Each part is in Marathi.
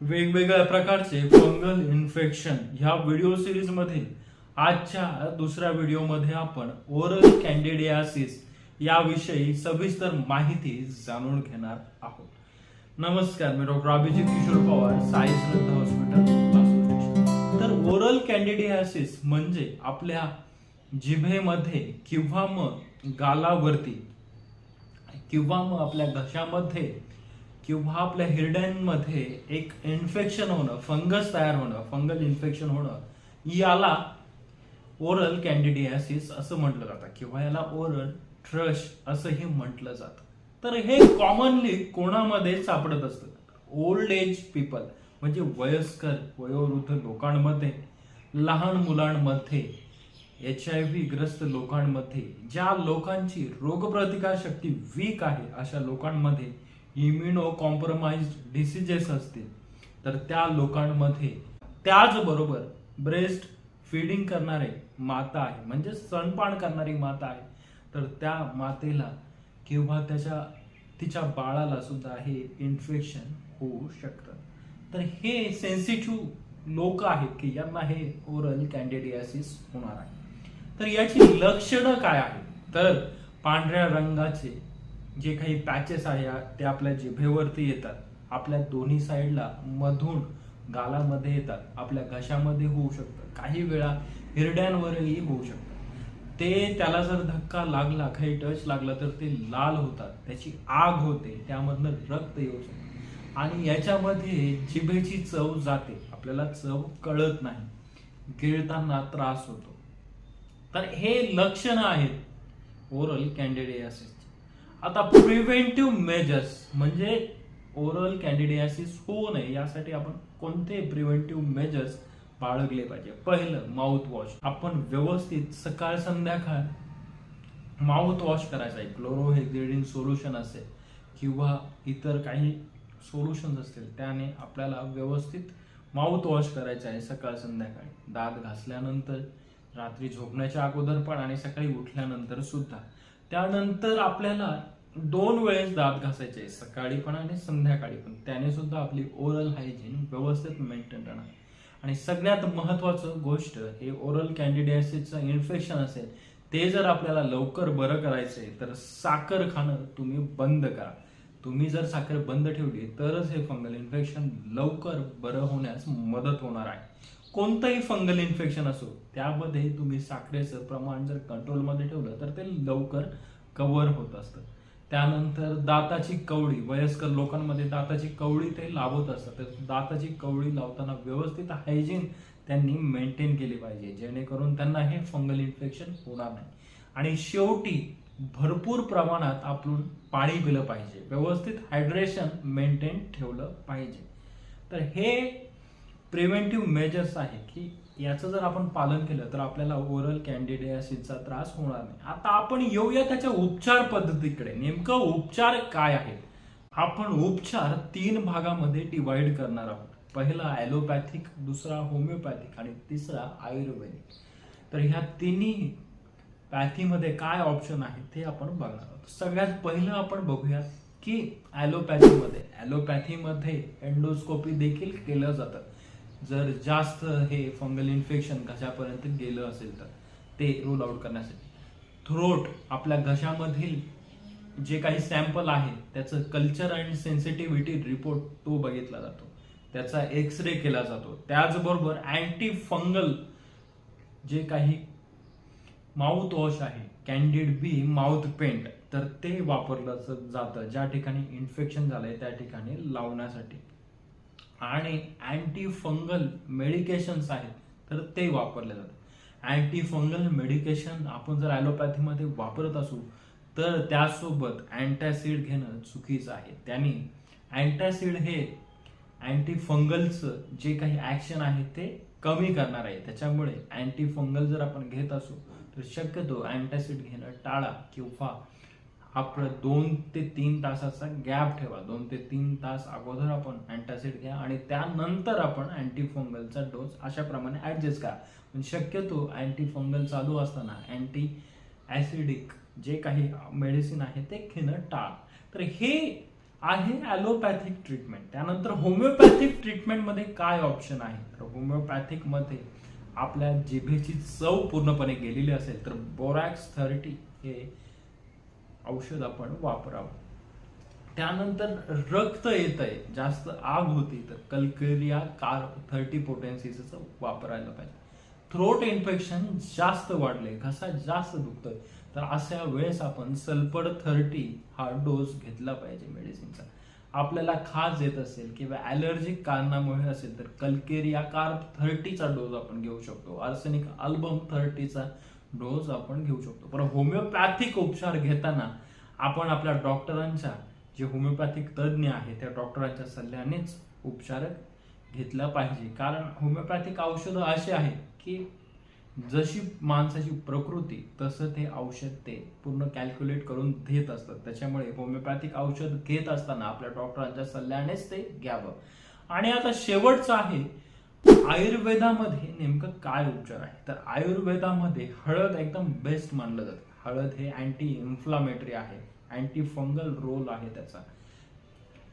वेगवेगळ्या प्रकारचे फंगल इन्फेक्शन ह्या व्हिडिओ सिरीजमध्ये आजच्या दुसऱ्या व्हिडिओमध्ये आपण ओरल कॅन्डिडियासिस याविषयी सविस्तर माहिती जाणून घेणार आहोत. नमस्कार मी डॉक्टर अभिजित किशोर पवार साई श्रद्धा हॉस्पिटल तर ओरल कॅन्डिडियासिस म्हणजे आपल्या जिभेमध्ये किंवा मग गालावरती किंवा मग आपल्या घशामध्ये किंवा आपल्या हिरड्यांमध्ये एक इन्फेक्शन होणं फंगस तयार होणं फंगल इन्फेक्शन होणं याला ओरल कॅन्डिडियासिस असं म्हटलं जातं किंवा याला ओरल ट्रश असंही म्हटलं जातं. तर हे कॉमनली कोणामध्ये सापडत असतं? ओल्ड एज पीपल म्हणजे वयस्कर वयोवृद्ध लोकांमध्ये लहान मुलांमध्ये एच आय व्ही ग्रस्त लोकांमध्ये ज्या लोकांची रोगप्रतिकार शक्ती वीक आहे अशा लोकांमध्ये इम्युनो कॉम्प्रोमाइज डिसिजेस असतील तर त्या लोकांमध्ये त्याचबरोबर ब्रेस्ट फीडिंग करणारे माता आहे म्हणजे स्तनपान करणारी माता आहे. तर त्या मातेला किंवा त्याच्या तिच्या बाळाला सुद्धा हे इन्फेक्शन होऊ शकतं. तर हे सेन्सिटिव्ह लोक आहेत की यांना हे ओरल कॅन्डिडियासिस होणार आहे. तर याची लक्षणं काय आहेत? तर पांढऱ्या रंगाचे जे काही पॅचेस आहे ते आपल्या जिभेवरती येतात. आपल्या दोन्ही साईडला मधून गालामध्ये येतात. आपल्या घशामध्ये होऊ शकतं. काही वेळा हिरड्यांवरही होऊ शकतं. ते त्याला जर धक्का लागला काही टच लागला तर ते लाल होतात. त्याची आग होते. त्यामधनं रक्त येऊ शकतं. आणि याच्यामध्ये जिभेची चव जाते. आपल्याला चव कळत नाही. गिळताना त्रास होतो. तर हे लक्षणं आहेत. ओरल कॅन्डिडियासिस आता प्रिव्हेंटिव्ह मेजर्स म्हणजे ओरल कॅन्डिडियासिस होऊ नये यासाठी आपण कोणते प्रिव्हेंटिव्ह मेजर्स बाळगले पाहिजे? पहिलं माउथ वॉश आपण व्यवस्थित सकाळ संध्याकाळ माउथ वॉश करायचा. आहे क्लोरोहेक्झिडिन सोल्युशन असेल किंवा इतर काही सोल्युशन्स असतील त्याने आपल्याला व्यवस्थित माउथ वॉश करायचं आहे सकाळ संध्याकाळी. दात घासल्यानंतर रात्री झोपण्याच्या अगोदर पण आणि सकाळी उठल्यानंतर सुद्धा. त्यानंतर आपल्याला दोन वेळेस दात घासायचे सकाळी पण आणि संध्याकाळी पण. त्याने सुद्धा आपली ओरल हायजीन व्यवस्थित मेंटेन राहणार. आणि सगळ्यात महत्वाचं गोष्ट हे ओरल कॅन्डिडियासिसचं इन्फेक्शन असेल ते जर आपल्याला लवकर बरं करायचंय तर साखर खाणं तुम्ही बंद करा. तुम्ही जर साखर बंद ठेवली तरच हे फंगल इन्फेक्शन लवकर बरं होण्यास मदत होणार आहे. कोणतंही फंगल इन्फेक्शन असो त्यामध्ये तुम्ही साखरेचं प्रमाण जर कंट्रोलमध्ये ठेवलं तर ते लवकर कव्हर होत असतं. त्यानंतर दाताची कवळी वयस्कर लोकांमध्ये दाताची कवळी ते लावत असतात. तर दाताची कवळी लावताना व्यवस्थित हायजीन त्यांनी मेंटेन केली पाहिजे जेणेकरून त्यांना हे फंगल इन्फेक्शन होणार नाही. आणि शेवटी भरपूर प्रमाणात आपण पाणी पिलं पाहिजे. व्यवस्थित हायड्रेशन मेंटेन ठेवलं पाहिजे. तर हे प्रिव्हेंटिव्ह मेजर्स आहे की याचं जर आपण पालन केलं तर आपल्याला ओरल कॅन्डिडियासिसचा त्रास होणार नाही. आता आपण येऊया त्याच्या उपचार पद्धतीकडे. नेमकं उपचार काय आहे आपण उपचार तीन भागामध्ये डिवाइड करणार आहोत. पहिला ॲलोपॅथिक दुसरा होमिओपॅथिक आणि तिसरा आयुर्वेदिक. तर ह्या तिन्ही पॅथीमध्ये काय ऑप्शन आहे ते आपण बघणार आहोत. सगळ्यात पहिलं आपण बघूया की ॲलोपॅथीमध्ये ॲलोपॅथीमध्ये एंडोस्कोपी देखील केलं जातं. जर जास्त हे फंगल इन्फेक्शन घशापर्यंत गेलं असेल तर ते रूल आउट करण्यासाठी. थ्रोट आपल्या घशामधील जे काही सॅम्पल आहे त्याचं कल्चर अँड सेन्सिटिव्हिटी रिपोर्ट तो बघितला जातो. त्याचा एक्स रे केला जातो. त्याचबरोबर अँटी फंगल जे काही माउथ वॉश आहे कॅन्डिड बी माउथ पेंट तर ते वापरलं जातं. ज्या ठिकाणी इन्फेक्शन झालंय त्या ठिकाणी लावण्यासाठी. आणि अँटी फंगल मेडिकेशन्स आहेत तर ते वापरले जातात. अँटी फंगल मेडिकेशन आपण जर ॲलोपॅथीमध्ये वापरत असू तर त्यासोबत अँटॅसिड घेणं चुकीचं आहे. त्यांनी अँटॅसिड हे अँटी फंगलचं जे काही ॲक्शन आहे ते कमी करणार आहे. त्याच्यामुळे अँटी फंगल जर आपण घेत असू तर शक्यतो अँटॅसिड घेणं टाळा किंवा आपलं दोन ते तीन तासाचा गॅप ठेवा. दोन ते तीन तास अगोदर आपण अँटासिड घ्या आणि त्यानंतर आपण अँटी डोस अशाप्रमाणे ॲडजस्ट करा. पण शक्यतो अँटीफंगल चालू असताना अँटी ॲसिडिक जे काही मेडिसिन आहे ते घेणं टाळ. तर हे आहे ॲलोपॅथिक ट्रीटमेंट. त्यानंतर होमिओपॅथिक ट्रीटमेंटमध्ये काय ऑप्शन आहे? तर होमिओपॅथिकमध्ये आपल्या जिभेची चव पूर्णपणे गेलेली असेल तर बोरॅक्स थर्टी हे औषध आपण वापरावं. त्यानंतर रक्त येत आहे जास्त आग होती तर कल्केरिया कार थर्टी पोटेन्सीचा वापरायला पाहिजे. थ्रोट इन्फेक्शन जास्त वाढले घसा जास्त दुखतोय. तर अशा वेळेस आपण सल्फर थर्टी हा डोस घेतला पाहिजे मेडिसिनचा. आपल्याला खाज येत असेल किंवा ॲलर्जिक कारणामुळे असेल तर कल्केरिया कार थर्टीचा डोस आपण घेऊ शकतो. आर्सेनिक अल्बम थर्टीचा डोस आपण घेऊ शकतो. पण होमिओपॅथिक उपचार घेताना आपण आपल्या डॉक्टरांच्या जे होमिओपॅथिक तज्ज्ञ आहे त्या डॉक्टरांच्या सल्ल्यानेच उपचार घेतला पाहिजे. कारण होमिओपॅथिक औषधं असे आहेत की जशी माणसाची प्रकृती तसं ते औषध ते पूर्ण कॅल्क्युलेट करून देत असतात. त्याच्यामुळे होमिओपॅथिक औषध घेत असताना आपल्या डॉक्टरांच्या सल्ल्यानेच ते घ्यावं. आणि आता शेवटचं आहे आयुर्वेदामध्ये नेमकं काय उपचार आहे? तर आयुर्वेदामध्ये हळद एकदम बेस्ट मानलं जातं. हळद हे अँटी इन्फ्लामेटरी आहे अँटी फंगल रोल आहे त्याचा.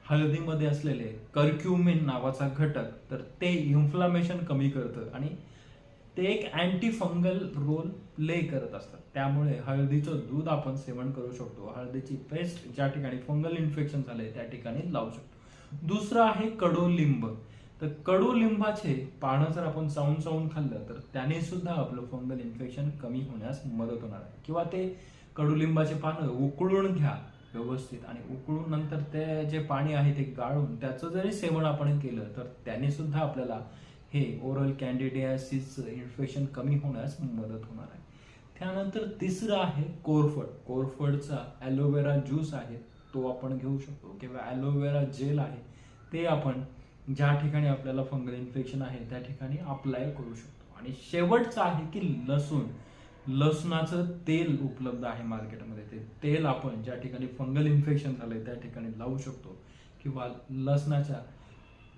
हळदीमध्ये असलेले कर्क्युमिन नावाचा घटक तर ते इन्फ्लामेशन कमी करतं आणि ते एक अँटी फंगल रोल प्ले करत असतात त्यामुळे हळदीचं दूध आपण सेवन करू शकतो. हळदीची पेस्ट ज्या ठिकाणी फंगल इन्फेक्शन झालंय त्या ठिकाणी लावू शकतो. दुसरं आहे कडोलिंब. तर कडुलिंबाचे पानं जर आपण चावून चावून खाल्लं तर त्याने सुद्धा आपलं फंगल इन्फेक्शन कमी होण्यास मदत होणार आहे. किंवा ते कडुलिंबाचे पानं उकळून घ्या व्यवस्थित आणि उकळून नंतर ते जे पाणी आहे ते गाळून त्याचं जरी सेवन आपण केलं तर त्याने सुद्धा आपल्याला हे ओरल कॅन्डिडियासिस इन्फेक्शन कमी होण्यास मदत होणार आहे. त्यानंतर तिसरं आहे कोरफड. कोरफडचा ॲलोवेरा ज्यूस आहे तो आपण घेऊ शकतो. किंवा ॲलोवेरा जेल आहे ते आपण ज्या ठिकाणी आपल्याला फंगल इन्फेक्शन आहे त्या ठिकाणी अप्लाय करू शकतो. आणि शेवटचं आहे की लसूण. लसणाचं तेल उपलब्ध आहे मार्केटमध्ये ते तेल आपण ज्या ठिकाणी फंगल इन्फेक्शन झालंय त्या ठिकाणी लावू शकतो. किंवा लसणाच्या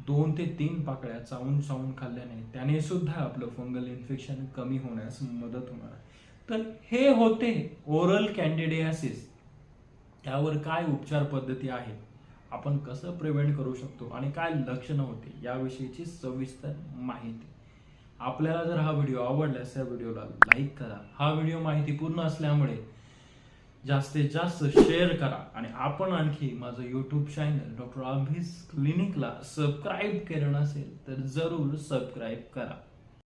दोन ते तीन पाकळ्या चावून चावून खाल्ल्याने त्याने सुद्धा आपलं फंगल इन्फेक्शन कमी होण्यास मदत होणार आहे. तर हे होते ओरल कॅन्डिडियासिस त्यावर काय उपचार पद्धती आहे आपण कसं प्रिव्हेंट करू शकतो आणि काय लक्षणं होते याविषयीची सविस्तर माहिती. आपल्याला जर हा व्हिडिओ आवडल्यास या व्हिडिओला लाईक करा. हा व्हिडिओ माहिती पूर्ण असल्यामुळे जास्तीत जास्त शेअर करा आणि आपण आणखी माझं यूट्यूब चॅनल डॉक्टर अभिस क्लिनिकला सबस्क्राईब केलं नसेल तर जरूर सबस्क्राईब करा.